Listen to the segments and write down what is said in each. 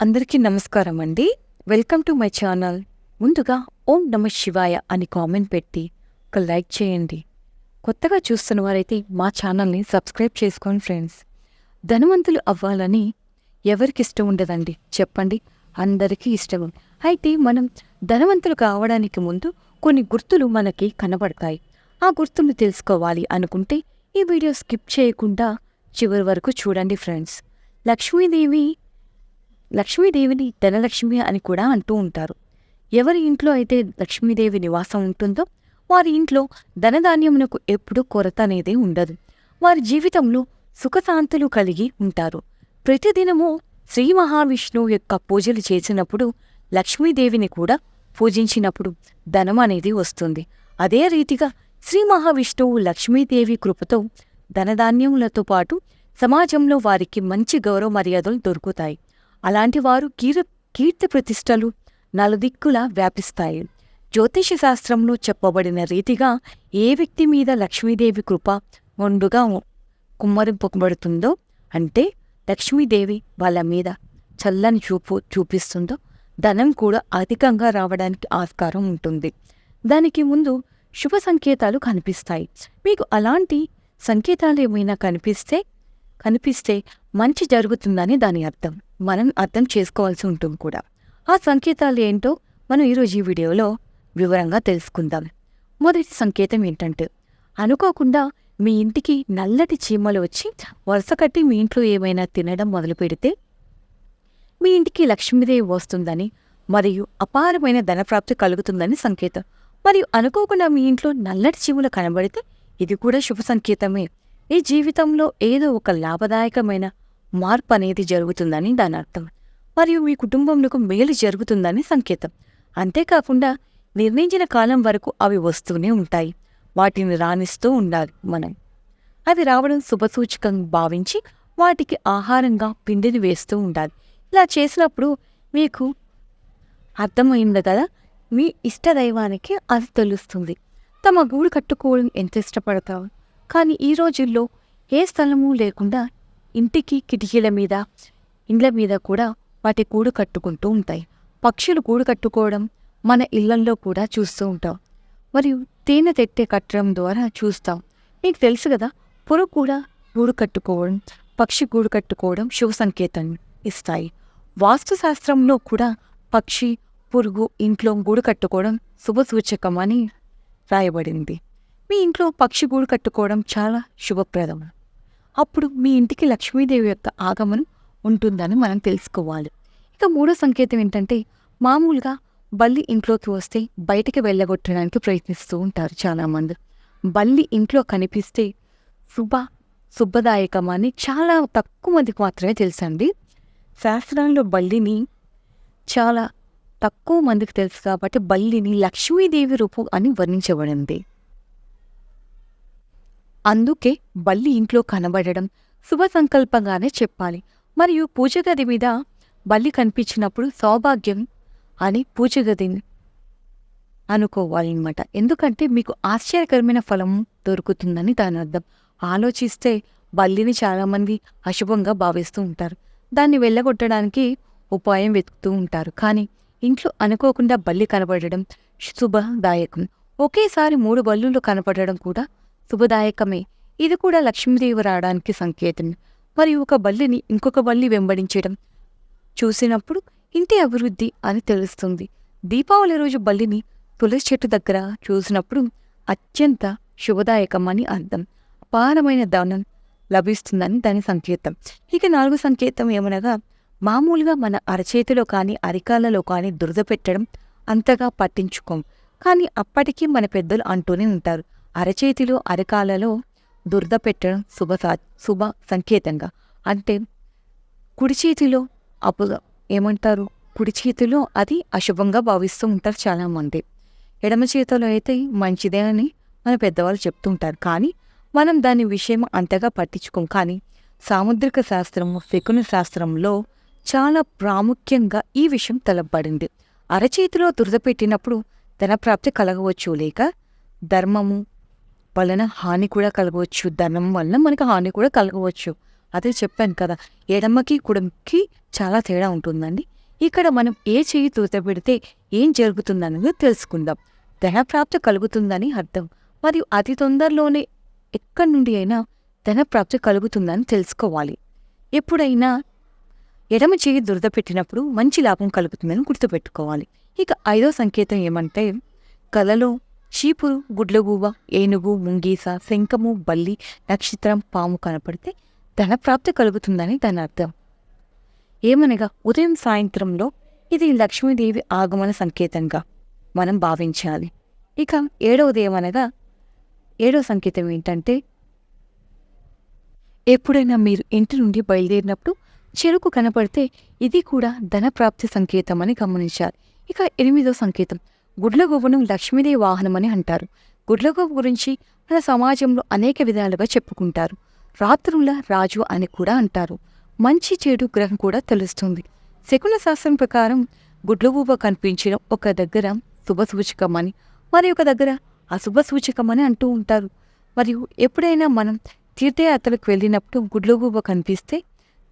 అందరికీ నమస్కారం అండి. Welcome to my channel. ముందుగా ఓం నమ శివాయ అని కామెంట్ పెట్టి ఒక లైక్ చేయండి. కొత్తగా చూస్తున్న వారైతే మా ఛానల్ని సబ్స్క్రైబ్ చేసుకోండి ఫ్రెండ్స్. ధనవంతులు అవ్వాలని ఎవరికి ఇష్టం ఉండదండి? చెప్పండి. అందరికీ ఇష్టం అయితే మనం ధనవంతులు కావడానికి ముందు కొన్ని గుర్తులు మనకి కనబడతాయి. ఆ గుర్తులు తెలుసుకోవాలి అనుకుంటే ఈ వీడియో స్కిప్ చేయకుండా చివరి వరకు చూడండి ఫ్రెండ్స్. లక్ష్మీదేవి లక్ష్మీదేవిని ధనలక్ష్మి అని కూడా అంటూ ఉంటారు. ఎవరి ఇంట్లో అయితే లక్ష్మీదేవి నివాసం ఉంటుందో వారి ఇంట్లో ధనధాన్యమునకు ఎప్పుడూ కొరత అనేది ఉండదు. వారి జీవితంలో సుఖశాంతులు కలిగి ఉంటారు. ప్రతిదినము శ్రీ మహావిష్ణువు యొక్క పూజలు చేసినప్పుడు లక్ష్మీదేవిని కూడా పూజించినప్పుడు ధనం అనేది వస్తుంది. అదే రీతిగా శ్రీ మహావిష్ణువు లక్ష్మీదేవి కృపతో ధనధాన్యములతో పాటు సమాజంలో వారికి మంచి గౌరవ మర్యాదలు దొరుకుతాయి. అలాంటి వారు కీర కీర్తి ప్రతిష్టలు నలుదిక్కులా వ్యాపిస్తాయి. జ్యోతిష శాస్త్రంలో చెప్పబడిన రీతిగా ఏ వ్యక్తి మీద లక్ష్మీదేవి కృప మొండుగా కుమ్మరింపబడుతుందో అంటే లక్ష్మీదేవి వాళ్ళ మీద చల్లని చూపు చూపిస్తుందో ధనం కూడా అధికంగా రావడానికి ఆస్కారం ఉంటుంది. దానికి ముందు శుభ సంకేతాలు కనిపిస్తాయి. మీకు అలాంటి సంకేతాలు ఏమైనా కనిపిస్తే కనిపిస్తే మంచి జరుగుతుందని దాని అర్థం. మనం అర్థం చేసుకోవాల్సి ఉంటుంది కూడా. ఆ సంకేతాలు ఏంటో మనం ఈరోజు ఈ వీడియోలో వివరంగా తెలుసుకుందాం. మొదటి సంకేతం ఏంటంటే అనుకోకుండా మీ ఇంటికి నల్లటి చీమలు వచ్చి వరుస కట్టి మీ ఇంట్లో ఏమైనా తినడం మొదలు పెడితే మీ ఇంటికి లక్ష్మీదేవి వస్తుందని మరియు అపారమైన ధనప్రాప్తి కలుగుతుందని సంకేతం. మరియు అనుకోకుండా మీ ఇంట్లో నల్లటి చీమలు కనబడితే ఇది కూడా శుభ సంకేతమే. ఈ జీవితంలో ఏదో ఒక లాభదాయకమైన మార్పు అనేది జరుగుతుందని దాని అర్థం. మరియు మీ కుటుంబంలో మేలు జరుగుతుందని సంకేతం. అంతేకాకుండా నిర్ణయించిన కాలం వరకు అవి వస్తూనే ఉంటాయి. వాటిని రాణిస్తూ ఉండాలి మనం. అవి రావడం శుభసూచకం భావించి వాటికి ఆహారంగా పిండిని వేస్తూ ఉండాలి. ఇలా చేసినప్పుడు మీకు అర్థమైంది కదా? మీ ఇష్టదైవానికి అది తెలుస్తుంది. తమ గూడు కట్టుకోవడం ఎంత ఇష్టపడతావు కానీ ఈ రోజుల్లో ఏ స్థలము లేకుండా ఇంటికి కిటికీల మీద ఇండ్ల మీద కూడా వాటి గూడు కట్టుకుంటూ ఉంటాయి. పక్షులు గూడు కట్టుకోవడం మన ఇళ్ళల్లో కూడా చూస్తూ ఉంటాం. మరియు తేనె తెట్టే కట్టడం ద్వారా చూస్తాం. మీకు తెలుసు కదా పురుగు కూడా గూడు కట్టుకోవడం పక్షి గూడు కట్టుకోవడం శుభ సంకేతం ఇస్తాయి. వాస్తుశాస్త్రంలో కూడా పక్షి పురుగు ఇంట్లో గూడు కట్టుకోవడం శుభసూచకం అని రాయబడింది. మీ ఇంట్లో పక్షి గూడు కట్టుకోవడం చాలా శుభప్రదం. అప్పుడు మీ ఇంటికి లక్ష్మీదేవి యొక్క ఆగమనం ఉంటుందని మనం తెలుసుకోవాలి. ఇక మూడో సంకేతం ఏంటంటే మామూలుగా బల్లి ఇంట్లోకి వస్తే బయటికి వెళ్ళగొట్టడానికి ప్రయత్నిస్తూ ఉంటారు చాలామంది. బల్లి ఇంట్లో కనిపిస్తే శుభ శుభదాయకం అని చాలా తక్కువ మందికి మాత్రమే తెలుసండి. శాస్త్రంలో బల్లిని చాలా తక్కువ మందికి తెలుసు కాబట్టి బల్లిని లక్ష్మీదేవి రూపం అని వర్ణించబడింది. అందుకే బల్లి ఇంట్లో కనబడడం శుభ సంకల్పంగానే చెప్పాలి. మరియు పూజగది మీద బల్లి కనిపించినప్పుడు సౌభాగ్యం అని పూజగదిని అనుకోవాలన్నమాట. ఎందుకంటే మీకు ఆశ్చర్యకరమైన ఫలం దొరుకుతుందని దాని అర్థం. ఆలోచిస్తే బల్లిని చాలామంది అశుభంగా భావిస్తూ ఉంటారు. దాన్ని వెళ్ళగొట్టడానికి ఉపాయం వెతుకుతూ ఉంటారు. కానీ ఇంట్లో అనుకోకుండా బల్లి కనబడడం శుభదాయకం. ఒకేసారి మూడు బల్లులు కనపడడం కూడా శుభదాయకమే. ఇది కూడా లక్ష్మీదేవి రావడానికి సంకేతం. మరియు ఒక బల్లిని ఇంకొక బల్లి వెంబడించడం చూసినప్పుడు ఇంటి అభివృద్ధి అని తెలుస్తుంది. దీపావళి రోజు బల్లిని తులసి చెట్టు దగ్గర చూసినప్పుడు అత్యంత శుభదాయకం అని అర్థం. అపారమైన దానం లభిస్తుందని దాని సంకేతం. ఇక నాలుగు సంకేతం ఏమనగా మామూలుగా మన అరచేతిలో కానీ అరికాలలో కానీ దురద పెట్టడం అంతగా పట్టించుకోం. కానీ అప్పటికీ మన పెద్దలు అంటూనే ఉంటారు. అరచేతిలో అరకాలలో దురద పెట్టడం శుభ శుభ సంకేతంగా. అంటే కుడి చేతిలో అపు ఏమంటారు? కుడి చేతిలో అది అశుభంగా భావిస్తూ ఉంటారు చాలామంది. ఎడమ చేతిలో అయితే మంచిదే అని మన పెద్దవాళ్ళు చెప్తుంటారు. కానీ మనం దాని విషయం అంతగా పట్టించుకోం. కానీ సాముద్రిక శాస్త్రము శకున శాస్త్రంలో చాలా ప్రాముఖ్యంగా ఈ విషయం తెలపబడింది. అరచేతిలో దురద పెట్టినప్పుడు ధనప్రాప్తి కలగవచ్చు. లేక ధర్మము వలన హాని కూడా కలగవచ్చు. ధనం వలన మనకు హాని కూడా కలగవచ్చు. అదే చెప్పాను కదా ఎడమకి కుడమకి చాలా తేడా ఉంటుందండి. ఇక్కడ మనం ఏ చెయ్యి తూత పెడితే ఏం జరుగుతుందన్నది తెలుసుకుందాం. ధనప్రాప్తి కలుగుతుందని అర్థం. మరియు అతి తొందరలోనే ఎక్కడి నుండి అయినా ధనప్రాప్తి కలుగుతుందని తెలుసుకోవాలి. ఎప్పుడైనా ఎడమ చేయి దురద పెట్టినప్పుడు మంచి లాభం కలుగుతుందని గుర్తుపెట్టుకోవాలి. ఇక ఐదో సంకేతం ఏమంటే కలలో చీపురు గుడ్లగూవ ఏనుగు ముంగీస శంఖము బల్లి నక్షత్రం పాము కనపడితే ధనప్రాప్తి కలుగుతుందని దాని అర్థం. ఏమనగా ఉదయం సాయంత్రంలో ఇది లక్ష్మీదేవి ఆగమన సంకేతంగా మనం భావించాలి. ఇక ఏడవది ఏమనగా ఏడవ సంకేతం ఏంటంటే ఎప్పుడైనా మీరు ఇంటి నుండి బయలుదేరినప్పుడు చెరుకు కనపడితే ఇది కూడా ధనప్రాప్తి సంకేతం అని గమనించాలి. ఇక ఎనిమిదో సంకేతం గుడ్లగూబను లక్ష్మీదేవి వాహనమని అంటారు. గుడ్లగూబ గురించి మన సమాజంలో అనేక విధాలుగా చెప్పుకుంటారు. రాత్రుల రాజు అని కూడా అంటారు. మంచి చెడు గ్రహం కూడా తెలుస్తుంది. శకున శాస్త్రం ప్రకారం గుడ్లగూబ కనిపించడం ఒక దగ్గర శుభ సూచకమని మరి ఒక దగ్గర అశుభ సూచకమని అంటూ ఉంటారు. మరియు ఎప్పుడైనా మనం తీర్థయాత్రలకు వెళ్ళినప్పుడు గుడ్లగూబ కనిపిస్తే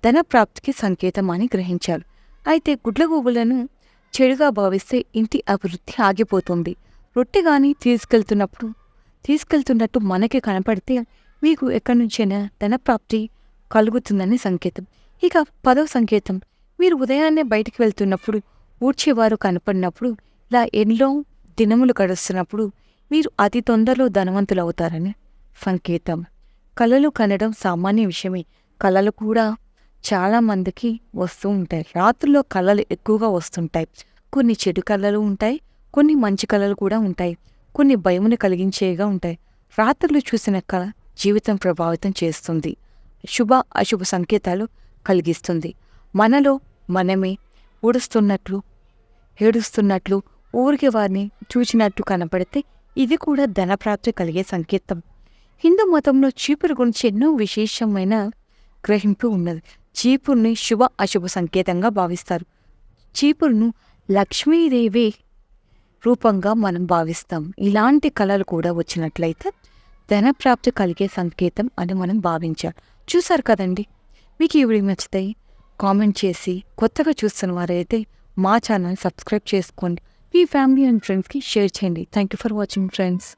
ధనప్రాప్తికి సంకేతం అని గ్రహించారు అయితే గుడ్లగూబలను చెడుగా భావిస్తే ఇంటి అభివృద్ధి ఆగిపోతుంది. రొట్టె కానీ తీసుకెళ్తున్నప్పుడు తీసుకెళ్తున్నట్టు మనకి కనపడితే మీకు ఎక్కడి నుంచైనా ధనప్రాప్తి కలుగుతుందని సంకేతం. ఇక పదవ సంకేతం మీరు ఉదయాన్నే బయటికి వెళ్తున్నప్పుడు ఊడ్చేవారు కనపడినప్పుడు ఇలా ఎన్నో దినములు గడుస్తున్నప్పుడు మీరు అతి తొందరలో ధనవంతులు అవుతారని సంకేతం. కళలు కనడం సామాన్య విషయమే. కళలు కూడా చాలా మందికి వస్తూ ఉంటాయి. రాత్రుల్లో కళలు ఎక్కువగా వస్తుంటాయి. కొన్ని చెడు కళలు ఉంటాయి కొన్ని మంచి కళలు కూడా ఉంటాయి. కొన్ని భయమును కలిగించేగా ఉంటాయి. రాత్రులు చూసిన కళ జీవితం ప్రభావితం చేస్తుంది. శుభ అశుభ సంకేతాలు కలిగిస్తుంది. మనలో మనమే ఊడుస్తున్నట్లు ఏడుస్తున్నట్లు ఊరికి వారిని చూచినట్టు కనపడితే ఇది కూడా ధనప్రాప్తి కలిగే సంకేతం. హిందూ మతంలో చీపురు గురించి ఎన్నో విశేషమైన గ్రహింపు ఉన్నది. చీపుర్ని శుభ అశుభ సంకేతంగా భావిస్తారు. చీపురును లక్ష్మీదేవి రూపంగా మనం భావిస్తాం. ఇలాంటి కళలు కూడా వచ్చినట్లయితే ధనప్రాప్తి కలిగే సంకేతం అని మనం భావించాం చూసారు కదండి? మీకు ఈ వీడియో నచ్చితే కామెంట్ చేసి కొత్తగా చూస్తున్న వారైతే మా ఛానల్ సబ్స్క్రైబ్ చేసుకోండి. మీ ఫ్యామిలీ అండ్ ఫ్రెండ్స్కి షేర్ చేయండి. Thank you for watching friends.